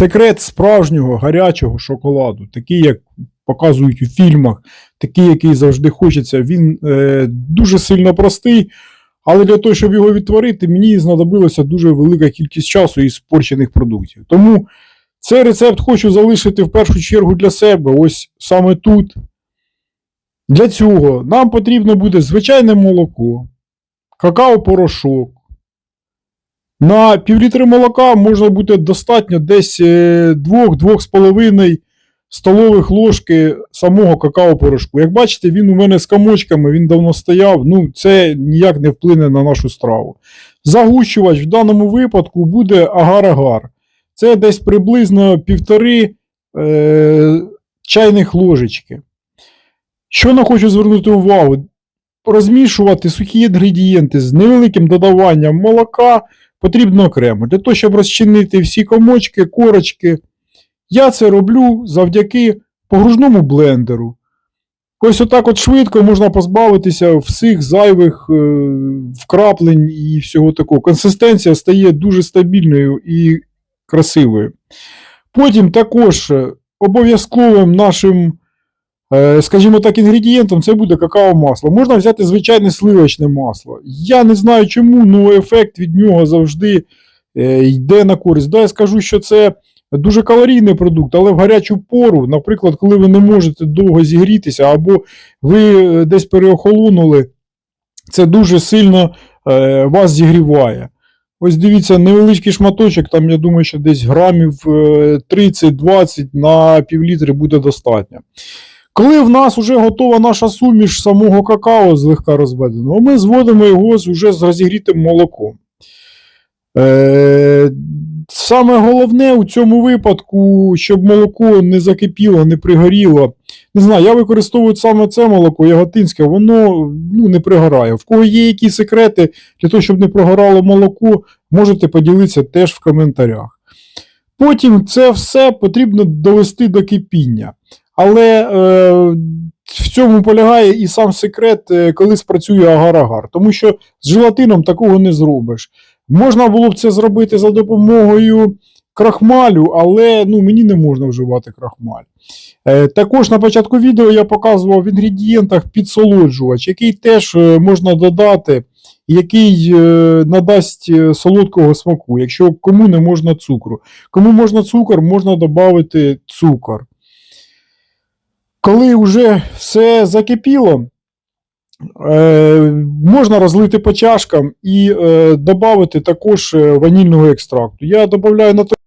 секрет справжнього гарячого шоколаду, такий, як показують у фільмах, такий, який завжди хочеться, він е, дуже сильно простий. Але для того, щоб його відтворити, мені знадобилося дуже велика кількість часу і спорчених продуктів. Тому цей рецепт хочу залишити в першу чергу для себе, ось саме тут. Для цього нам потрібно буде звичайне молоко, какао-порошок. На півлітри молока можна буде достатньо десь 2-2,5 столових ложки самого какао-порошку. Як бачите, він у мене з комочками, він давно стояв, ну це ніяк не вплине на нашу страву. Загущувач в даному випадку буде агар-агар. Це десь приблизно півтори е, чайних ложечки. Що не хочу звернути увагу, розмішувати сухі інгредієнти з невеликим додаванням молока потрібно окремо. Для того, щоб розчинити всі комочки, корочки, я це роблю завдяки погружному блендеру. Ось отак от швидко можна позбавитися всіх зайвих е, вкраплень і всього такого. Консистенція стає дуже стабільною і красивою. Потім також е, обов'язковим нашим, скажімо так, інгредієнтом це буде какао-масло. Можна взяти звичайне сливочне масло. Я не знаю чому, але ефект від нього завжди е, йде на користь. Да, я скажу, що це дуже калорійний продукт, але в гарячу пору, наприклад, коли ви не можете довго зігрітися, або ви е, десь переохолонули, це дуже сильно е, вас зігріває. Ось дивіться, невеличкий шматочок, там, я думаю, що десь грамів е, 30-20 на півлітри буде достатньо. Коли в нас вже готова наша суміш самого какао злегка розведеного, ми зводимо його з з розігрітим молоком. Е, саме головне у цьому випадку, щоб молоко не закипіло, не пригоріло. Не знаю, я використовую саме це молоко, яготинське, воно ну, не пригорає. В кого є якісь секрети для того, щоб не прогорало молоко, можете поділитися теж в коментарях. Потім це все потрібно довести до кипіння. Але е, в цьому полягає і сам секрет, е, коли спрацює агар-агар. Тому що з желатином такого не зробиш. Можна було б це зробити за допомогою крахмалю, але ну, мені не можна вживати крахмаль. Е, також на початку відео я показував в інгредієнтах підсолоджувач, який теж е, можна додати, який е, надасть е, солодкого смаку, якщо кому не можна цукру. Кому можна цукор, можна додати цукор. Коли вже все закипіло, е, можна розлити по чашкам і е, додати також е, ванільного екстракту. Я додаю на